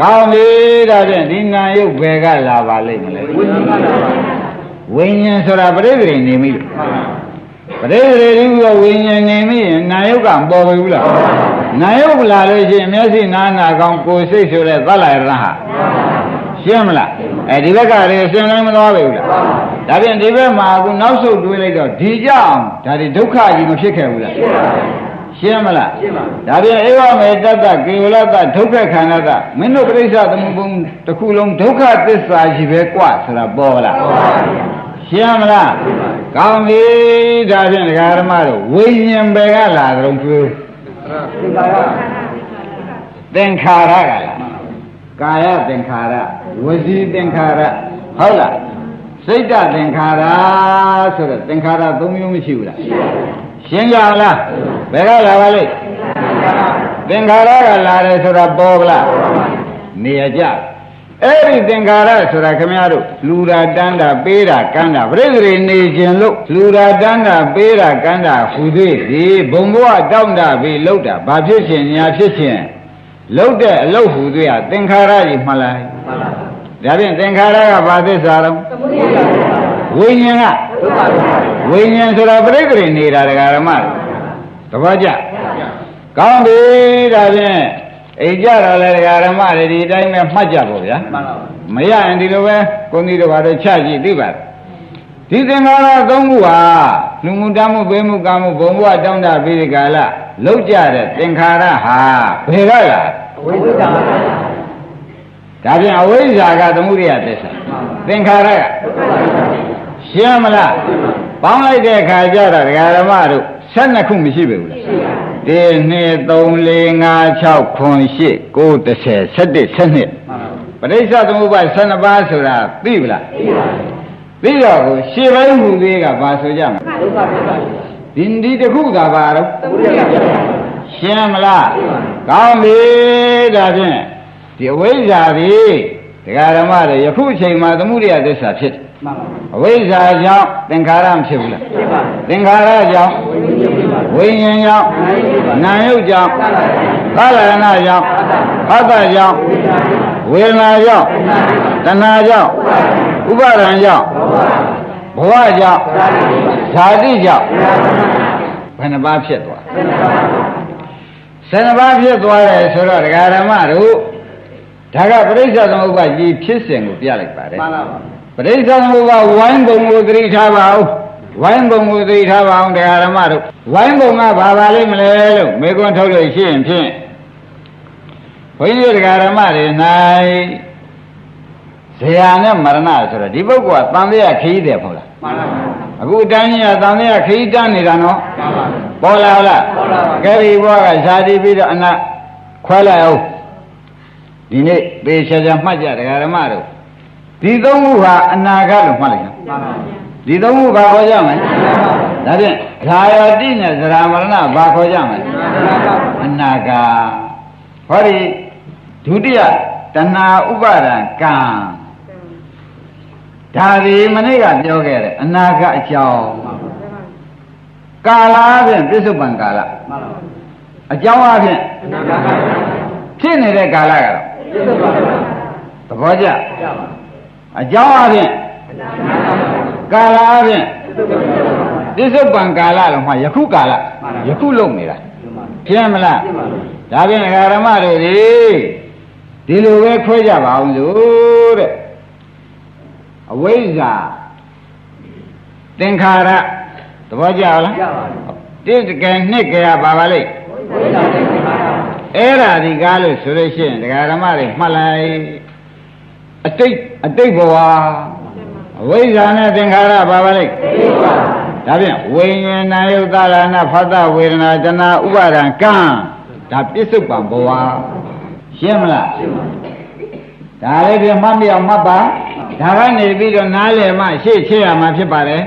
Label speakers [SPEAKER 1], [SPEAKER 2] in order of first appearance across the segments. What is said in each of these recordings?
[SPEAKER 1] ကောင်းပြီဒါဖြင့်ဒီနာယုတ်ဘယ်ကလာပါလိမ့်မလဲ
[SPEAKER 2] ဝိညာဉ်ကလာပါ
[SPEAKER 1] ဝိညာဉ်ဆိုတာပြိဿရိနေမိလို့ပြိဿရိဒီကဝိညာဉ်နေမိရင်နာယုတ်ကမပေါ်ဘူးလားနာယုတ်လာလို့ရှိရင်မျက်စိနာနာကောင်းကိုယ်စိတ်ဆိုတဲ့သတ်လိုက်ရဟရှင်းမလားအဲဒီဘက်ကတည်းကရှင်းနိုင်မသွားပြီဘူးလားဒါဖြင့်ဒီဘက်မှာအခုနောက်ဆုတ်တွေးလိုက်တော့ဒီကြောင့်ဒါဒီဒုက္ခကြီးမဖြစ်ခဲ့ဘူးလား ရှင်းမလား
[SPEAKER 2] ရှင်းပါ
[SPEAKER 1] ဒါပြန်ဧဝမေတ္တကေဝလတ္တဒုက္ခခန္ဓာတမင်းတို့ပြိဿသမုပ္ပုံတစ်ခုလုံးဒုက္ခသစ္စာကြီးပဲกว่าဆိုတာပေါ်လားရှင်းမလားကောင်းပြီဒါဖြင့်ဒကာရမတို့ဝိညာဉ်ပဲကလာတော့သူ
[SPEAKER 2] သင်္ကာရ
[SPEAKER 1] သင်္ခါရကလာကာယသင်္ခါရဝစီသင်္ခါရဟုတ်လားစိတ်တသင်္ခါရဆိုတော့သင်္ခါရ၃မျိုးမရှိဘူးလားရှ င်းကြလားဘယ်ကလာပါလိမ့်သင်္ခါရကလာတယ်ဆိုတာပေါ်ကလားနေရကြအဲ့ဒီသင်္ခါရဆိုတာခမည်းတော်လူရာတန်းတာပေးတာကန်းတာပြိဿရိနေခြင်းလို့လူရာတန်းတာပေးတာကန်းတာဟူသေးဒီဘုံဘဝတောင်းတာပြီးလှုပ်တာဘာဖြစ်ခြင်းညာဖြစ်ခြင်းလှုပ်တဲ့အလုတ်ဟူသေးရသင်္ခါရကြီးမှလား
[SPEAKER 2] မှန်ပါပါ
[SPEAKER 1] ဒါဖြင့်သင်္ခါရကဘာသစ္စာတော့ဝိညာဉ်က
[SPEAKER 2] ဒုက္ခဒုက္ခ
[SPEAKER 1] ဝိညာဉ်ဆိုတာပြိဿရိနေတာဒကာရမတပည့်ကြကောင်းပြီဒါဖြင့်အိမ်ကြတော့လေဒကာရမတွေဒီအတိုင်းပဲမှတ်ကြပေါ့ဗျာ
[SPEAKER 2] မှန်ပါပါ
[SPEAKER 1] မရရင်ဒီလိုပဲကိုကြီးတို့ဘာလို့ချကြည့်သိပါလားဒီသင်္ခါရသုံးခုဟာလူမှုတမှုဘေးမှုကာမှုဘုံဘဝတောင်းတပြီးဒီကာလလောက်ကြတဲ့သင်္ခါရဟာဘယ်ကလာ
[SPEAKER 2] ဝိဇ္ဇာပါ
[SPEAKER 1] ဒါဖြင့်အဝိဇ္ဇာကသမှုရိယသစ္စာသင်္ခါရက ရှင်းမလားပေါင်းလိုက်တဲ့အခါကျတော့ဒကာရမတို့12ခုမရှိပြီဘူးလား1 2 3 4 5 6 9 10 9 10 12
[SPEAKER 2] မှန်ပါပါ
[SPEAKER 1] ပရိစ္ဆသမုပ္ပါ12ပါးဆိုတာသိပလားသိတော့ကိုရှေ့ပိုင်းဟူသေးကဘာဆိုကြမလဲ
[SPEAKER 2] ဒုက္ခဒုက္ခ
[SPEAKER 1] ဒီဒီတစ်ခုကဘာတော့
[SPEAKER 2] သမုဒယပါ
[SPEAKER 1] ရှင်းမလားကောင်းပြီဒါဖြင့်ဒီအဝိဇ္ဇာဒီဒကာဓမ္မတွေယခုအချိန်မှာသမုဒယသစ္စာဖြစ်တယ်
[SPEAKER 2] မှန်ပါပါ
[SPEAKER 1] အဝိဇ္ဇာကြောင့်သင်္ခါရမဖြစ်ဘူးလား
[SPEAKER 2] ဖြစ်ပါ
[SPEAKER 1] သင်္ခါရကြောင့်
[SPEAKER 2] ဝိညာဉ်ဖြစ်ပါ
[SPEAKER 1] ဝိညာဉ်ကြောင့်နာယုတ်ကြောင့်သာလရဏကြောင့်ဖတ်တကြောင့်ဝေဒနာကြောင့်တဏှာကြောင့်ဥပါဒံကြောင့်ဘဝကြောင့်ဇာတိကြောင့်ဘယ်နှပါးဖြစ်သွားဆယ်နှပါးဖြစ်သွားတယ်ဆိုတော့ဒကာဓမ္မတို့ဒါကပရိစ္ဆေသမုပ္ပါကြီးဖြစ်စဉ်ကိုပြလိုက်ပါတယ်
[SPEAKER 2] မှန်ပါပါ
[SPEAKER 1] ပရိစ္ဆေသမုပ္ပါဝိုင်းပုံကိုသတိထားပါဦးဝိုင်းပုံကိုသတိထားပါအောင်တရားဓမ္မတို့ဝိုင်းပုံကဘာပါလိမ့်မလဲလို့မေကွန်းထုတ်လို့ရှိရင်ဖြင့်ဘုန်းကြီးတို့တရားဓမ္မတွေ၌ဇေယနဲ့မရဏဆိုတော့ဒီပုဂ္ဂိုလ်ကတန်တရားခရီးတယ်မဟုတ်လား
[SPEAKER 2] မှန်ပါပါ
[SPEAKER 1] အခုတန်းကြီးကတန်တရားခရီးတန်းနေတာနော်
[SPEAKER 2] မှန်ပါပါ
[SPEAKER 1] ပေါ်လာဟုတ်လား
[SPEAKER 2] ပေါ်လာပါ
[SPEAKER 1] ကဲဒီဘွားကဇာတိပြီးတော့အနတ်ခွဲလိုက်အောင်ဒီနေ့ပေချာချာမှတ်ကြတရားဓမ္မတို့ ဒီသုံးခုဟာအနာဂတ်လို့မှတ်လိုက်နော်
[SPEAKER 2] မှန်ပါပါ
[SPEAKER 1] ဒီသုံးခုဘာခေါ်ကြမလဲဒါဖြင့်ဓာယတိနဲ့သရမရဏဘာခေါ်ကြမလဲအနာဂါဟောဒီဒုတိယတဏှာဥပါဒံကံဒါဒီမနေ့ကပြောခဲ့တယ်အနာဂတ်အကြောင်းကာလအပြင်ပြစ္ဆုတ်ပံကာလ
[SPEAKER 2] မှန်ပါပါ
[SPEAKER 1] အကြောင်းအပြင်
[SPEAKER 2] အနာဂတ်
[SPEAKER 1] ဖြစ်နေတဲ့ကာလကတော့
[SPEAKER 2] ပြစ္ဆုတ်ပါပါ
[SPEAKER 1] သဘောကျ
[SPEAKER 2] ကြပါ
[SPEAKER 1] အကြောင်းအပြင်
[SPEAKER 2] အနာဂတ်
[SPEAKER 1] ကာလအပြင်
[SPEAKER 2] ပြစ္ဆုတ်ပါပါ
[SPEAKER 1] ပြစ္ဆုတ်ပံကာလလို့မှယခုကာလယခုလုံနေတာ
[SPEAKER 2] မှန်ပါ
[SPEAKER 1] ရှင်းမလား
[SPEAKER 2] ရှင်းပါပြီ
[SPEAKER 1] ဒါဖြင့်ဓမ္မတို့ဒီဒီလိုပဲခွဲကြပါအောင်လို့တဲ့အဝိဇ္ဇာသင်္ခါရသဘောကျလား
[SPEAKER 2] ကြပါပြီ
[SPEAKER 1] တိတကယ်နှစ်ကြရပါပါလိမ့်
[SPEAKER 2] ဝိဇ္ဇာသိက္ခာရ
[SPEAKER 1] အဲ့ဒါဒီကားလို့ဆိုလို့ရှိရင်ဒကာဓမ္မတွေမှတ်လိုက်အတိတ် အတိတ်ဘဝအဝိဇ္ဇာနဲ့သင်္ခါရပါပါလိမ့်
[SPEAKER 2] သိက္ခာ
[SPEAKER 1] ဒါဖြင့်ဝိညာဏယုတ်တလာနာဖတ်တဝေဒနာတဏဥပါဒံကံဒါပြစ္ဆုတ်ပံဘဝရှင်းမလား
[SPEAKER 2] ရှင်းပါ
[SPEAKER 1] ဒါလေးပြမှတ်မိအောင်မှတ်ပါဒါကနေပြီးတော့နားလည်မှရှေ့ချေရမှာဖြစ်ပါတယ်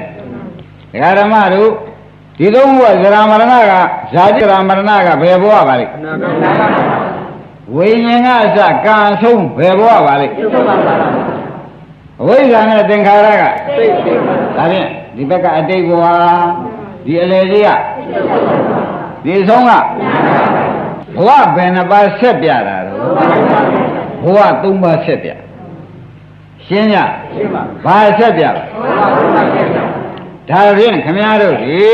[SPEAKER 1] ဒကာဓမ္မတို့ဒီသုံးဘုရားဇရာမရဏကဇာတိဇရာမရဏကဘယ်ဘဝပါလိမ့်
[SPEAKER 2] အနာဂတ်အနာဂတ်
[SPEAKER 1] ဝိညာဉ်ကအစကံအဆုံးဘယ်ဘဝပါလိမ့်
[SPEAKER 2] ပြစ္ဆုတ်ပါပါ
[SPEAKER 1] အဝိဇ္ဇာနဲ့သင်္ခါရက
[SPEAKER 2] သိက္ခာ
[SPEAKER 1] ဒါဖြင့်ဒီဘက်ကအတိတ်ဘဝဒီအလေကြီးကဒီအဆုံးကဘဝဘယ်နှပါဆက်ပြတာတော့ဘဝသုံးပါးဆက်ပြရှင်းကြ
[SPEAKER 2] ရှင်းပါ
[SPEAKER 1] ဘာဆက်ပြလဲ
[SPEAKER 2] ဘုရားဘုရားရှင်းပါ
[SPEAKER 1] ဒါဖြင့်ခမည်းတော်ဒီ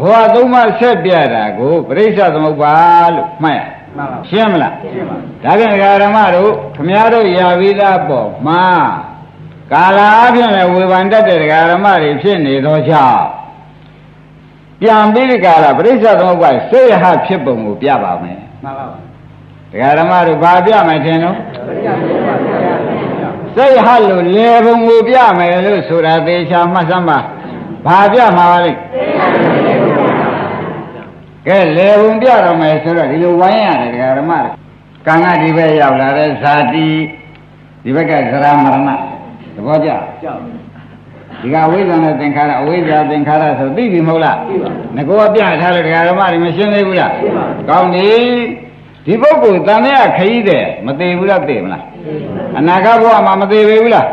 [SPEAKER 1] ဘဝသုံးပါးဆက်ပြတာကိုပြိဿသမုပ္ပါလို့မှတ်ရ
[SPEAKER 2] မှန်ပါ
[SPEAKER 1] ရှင်းမလား
[SPEAKER 2] ရှင်းပါ
[SPEAKER 1] ဒါဖြင့်ဒကာဓမ္မတို့ခမည်းတော်ရာပြီးသားပေါ့မှာ ကာလာအပြင်လည်းဝေဖန်တတ်တဲ့ဒကာဓမ္မတွေဖြစ်နေသောကြောင့်ပြန်ပြီးဒီကာလပြိဿသမုပ္ပါစေရဟဖြစ်ပုံကိုပြပါမယ်
[SPEAKER 2] မှန်ပါပါ
[SPEAKER 1] ဒကာဓမ္မတို့ဘာပြမယ်ထင်တော့
[SPEAKER 2] ဘုရားဘုရားဘုရား
[SPEAKER 1] စိတ်ဟလို့လေဘုံကိုပြမယ်လို့ဆိုတာသေချာမှတ်စမ်းပါဘာပြမှာပါလိမ့်ကဲလေဘုံပြတော့မယ်ဆိုတော့ဒီလိုဝိုင်းရတယ်ဒကာဓမ္မတွေကံကဒီဘက်ရောက်လာတဲ့ဇာတိဒီဘက်ကဇရာမရဏ သဘောကျ
[SPEAKER 2] ကြောက်
[SPEAKER 1] ဒီကအဝိဇ္ဇာနဲ့သင်္ခါရအဝိဇ္ဇာသင်္ခါရဆိုသိပြီမဟုတ်လား
[SPEAKER 2] ပြီပါ
[SPEAKER 1] ငကောပြထားတဲ့ဒကာဓမ္မတွေမရှင်းသေးဘူးလား
[SPEAKER 2] ရှင်းပါ
[SPEAKER 1] ကောင်းပြီဒီပုဂ္ဂိုလ်တန်တဲ့ခရီးတဲ့မသေးဘူးလားသိမလားအနာဂတ်ဘဝမှာမသေးပေဘူးလား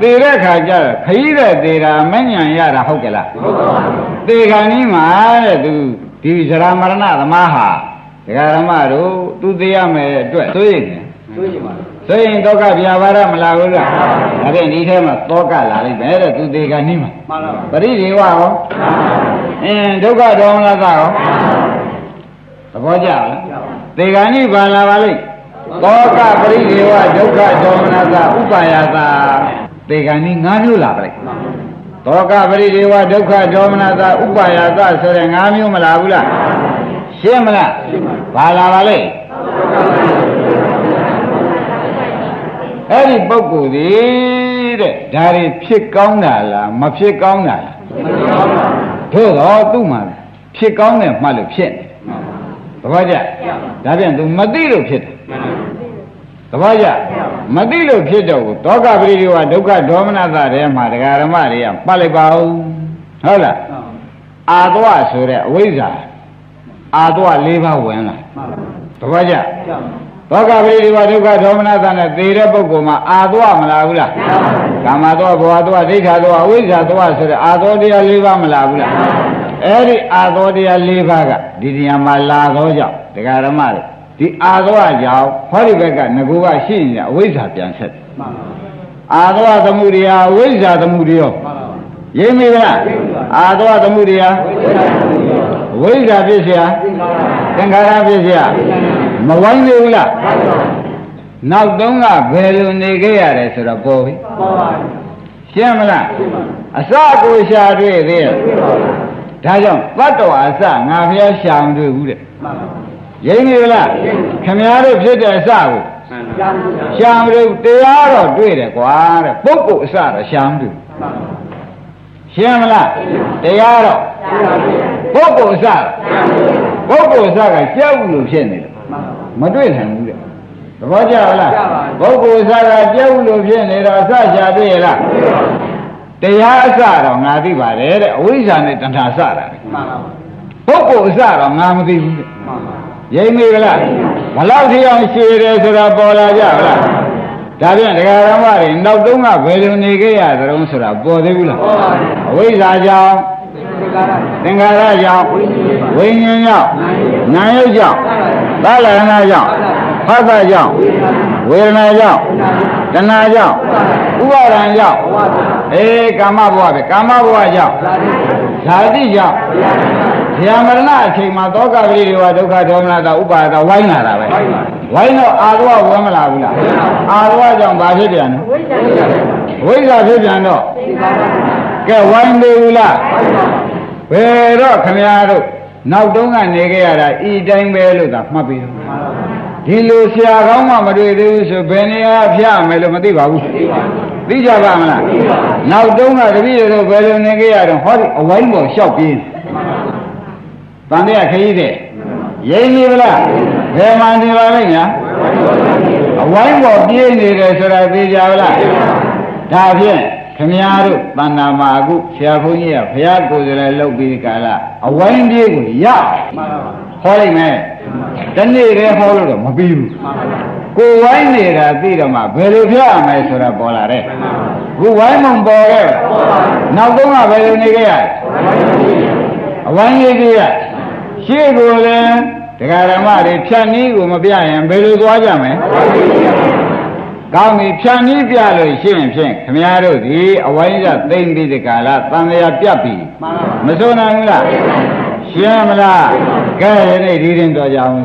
[SPEAKER 1] သေတဲ့ခါကျတော့ခရီးတဲ့သေးတာမညံရတာဟုတ်ကဲ့လား
[SPEAKER 2] ဟုတ်ပါပါ
[SPEAKER 1] သေခါနီးမှာတဲ့သူဒီဇရာမရဏသမားဟာဒကာဓမ္မတို့သူသေးရမယ်အတွက်သိရင်တယ်
[SPEAKER 2] တွေးကြပါ
[SPEAKER 1] သိရင်ဒုက္ခဗျာပါဒမလာဘူးလားဒါဖြင့်ဒီထဲမှာသောကလာလိမ့်မယ်တဲ့သူသေခါနီးမှာ
[SPEAKER 2] မှန်ပါပါ
[SPEAKER 1] ပရိဒီဝရောအင်းဒုက္ခဒေါမနသရောသဘောကျလား
[SPEAKER 2] ကြောက်
[SPEAKER 1] သေခါနီးပါလာပါလိမ့်သောကပရိဒေဝဒုက္ခဒေါမနသဥပါယတာသေခါနီး၅မျိုးလာပါလိမ့်
[SPEAKER 2] မှန်ပါ
[SPEAKER 1] သောကပရိဒေဝဒုက္ခဒေါမနသဥပါယသဆိုတဲ့၅မျိုးမလာဘူးလားရှင်းမလား
[SPEAKER 2] ရှင်းပါ
[SPEAKER 1] ဘာလာပါလိမ့် အဲ့ဒီပုဂ္ဂိုလ်ဒီတဲ့ဒါတွေဖြစ်ကောင်းတာလားမဖြစ်ကောင်းတာလား
[SPEAKER 2] မှန်ပါပါ
[SPEAKER 1] တို့တော့သူ့မှာဖြစ်ကောင်းတယ်မှတ်လို့ဖြစ်နေသဘောကျဒါပြန်သူမသိလို့ဖြစ်တယ်
[SPEAKER 2] မှန်ပါ
[SPEAKER 1] သဘောကျမသိလို့ဖြစ်တော့ဘူးတောကပရိဒီဝဒုက္ခဒေါမနသထဲမှာဒကာရမတွေကပတ်လိုက်ပါဦးဟုတ်လားအာသဝဆိုတဲ့အဝိဇ္ဇာအာသဝ၄ပါးဝင်လာ
[SPEAKER 2] မှန်ပါ
[SPEAKER 1] သဘောကျ
[SPEAKER 2] ကြောက်
[SPEAKER 1] တောကပရိဒီဝဒုက္ခဒေါမနသနဲ့သေတဲ့ပုဂ္ဂိုလ်မှာအာသဝမလာဘူးလားကာမသဝဘဝသဝဒိဋ္ဌာသဝအဝိဇ္ဇာသဝဆိုတဲ့အာသောတရား၄ပါးမလာဘူးလားအဲ့ဒီအာသောတရား၄ပါးကဒီနေရာမှာလာသောကြောင့်ဒကာရမတွေဒီအာသောကြောင့်ဟောဒီဘက်ကငကိုကရှိနေတဲ့အဝိဇ္ဇာပြန်ဆက်တယ်
[SPEAKER 2] မှန်ပါ
[SPEAKER 1] အာသဝသမှုတရားအဝိဇ္ဇာသမှုတရား
[SPEAKER 2] မှန်ပါ
[SPEAKER 1] ရိပ်မိလားအာသဝသမှုတရားအဝိဇ္ဇာဖြစ်เสียသင်္ခါရဖြစ်เสีย မဝိုင်းသေးဘူးလားနောက်တုန်းကဘယ်လိုနေခဲ့ရတယ်ဆိုတော့ပေါ်ပြီ
[SPEAKER 2] ပေါ်ပါ
[SPEAKER 1] ရှင်းမလားအစကိုရှာတွေ့သေးရဲ့ဒါကြောင့်တတ္တဝါအစငါဖျားရှာမတွေ့ဘူးတဲ့
[SPEAKER 2] မှန်ပါ
[SPEAKER 1] ရိပ်မိလားခမည်းတော်ဖြစ်တဲ့အစကို
[SPEAKER 2] ကြောက်
[SPEAKER 1] ရှာမတွေ့ဘူးတရားတော့တွေ့တယ်ကွာတဲ့ပုဂ္ဂိုလ်အစတော့ရှာမတွေ့ဘူး
[SPEAKER 2] မှန်ပါ
[SPEAKER 1] ရှင်းမလားတရားတော့ပုဂ္ဂိုလ်အစပုဂ္ဂိုလ်အစကကြောက်လို့ဖြစ်နေတယ်
[SPEAKER 2] မှန်ပါ
[SPEAKER 1] မတွေ့နိုင်ဘူးတဲ့သဘောကျလား
[SPEAKER 2] ကျပါ
[SPEAKER 1] ပုဂ္ဂိုလ်အစကကြောက်လို့ဖြစ်နေတော့အစရှာတွေ့ရလားတရားအစတော့ငါသိပါတယ်တဲ့အဝိဇ္ဇာနဲ့တဏှာစတာလေ
[SPEAKER 2] မှန်ပါ
[SPEAKER 1] ပုဂ္ဂိုလ်အစတော့ငါမသိဘူးတဲ့
[SPEAKER 2] မှန်ပါ
[SPEAKER 1] ရိမ့်မိကလားဘလောက်ထိအောင်ရှည်တယ်ဆိုတာပေါ်လာကြလားဒါပြန်ဒကာရမတွေနောက်တုန်းကဘယ်လိုနေခဲ့ရသတုံးဆိုတာပေါ်သေးဘူးလား
[SPEAKER 2] ပေါ်ပါ
[SPEAKER 1] အဝိဇ္ဇာကြောင့်
[SPEAKER 2] ဒီကာရ
[SPEAKER 1] သင်္ခါရကြောင့်ဝိညာဉ်ကြောင့်နာယုတ်ကြောင့်သာလနာကြောင့်ဖသကြောင့်ဝေဒနာကြောင့်တဏှာကြောင့်ဥပါဒံကြောင့်အေးကာမဘဝပဲကာမဘဝကြောင့်ဇာတိကြောင့်ဇာမရဏအချိန်မှာသောကပရိဒေဝဒုက္ခဒေါမနတာဥပါဒဝိုင်းလာတာပဲဝိုင်းတော့အာသဝဝင်မလာဘူးလားအာသဝကြောင့်ဘာဖြစ်ပြန်လဲဝိဇ္ဇာဖြစ်ပြန်တော့ကဲဝိုင်းသေးဘူးလား ဘယ်တော့ခမရတို့နောက်တုန်းကနေခဲ့ရတာဤတိုင်းပဲလို့သာမှတ်ပြီးတော့ဒီလိုဆရာကောင်းမှမတွေ့သေးဘူးဆိုဘယ်နေရာဖျက်မယ်လို့မသိပါဘူးသိကြပါမလားနောက်တုန်းကတပည့်တို့ဘယ်လိုနေခဲ့ရတော့ဟောဒီအဝိုင်းပေါ်လျှောက်ပြေးတန်တဲ့ခရီးတဲ့ရိမ့်နေဗလားဘယ်မှနေပါလိမ့်ညာအဝိုင်းပေါ်ပြေးနေတယ်ဆိုတာသိကြပါလားဒါဖြင့် ခမည်းတော်တဏ္ဍာမှာအခုဆရာဘုန်းကြီးကဘုရားကိုယ်စရလုပ်ပြီးကာလအဝိုင်းပြေးကိုရ
[SPEAKER 2] မှန်ပါ
[SPEAKER 1] ဟောလိုက်မယ်တနေ့တည်းဟောလို့တော့မပြီးဘူး
[SPEAKER 2] မှန်ပါ
[SPEAKER 1] ကိုယ်ဝိုင်းနေတာသိတော့မှဘယ်လိုပြရမလဲဆိုတာပေါ်လာတယ်ခုဝိုင်းမုံပေါ်ခဲ့နောက်တော့ကဘယ်လိုနေခဲ့ရလဲအဝိုင်းလေးကြီးရရှေ့ကိုလည်းတရားဓမ္မတွေဖြတ်နည်းကိုမပြရင်ဘယ်လိုသွားကြမလဲ ကောင်းပြီဖြတ်နည်းပြလို့ရှိရင်ဖြင့်ခမည်းတော်ဒီအဝိုင်းကသိမ့်ပြီးဒီကာလတန်လျာပြတ်ပြီ
[SPEAKER 2] မှန်ပါ
[SPEAKER 1] မစိုးနိုင်ဘူးလားရှင်းမလားကဲယနေ့ဒီရင်တော်ကြအောင်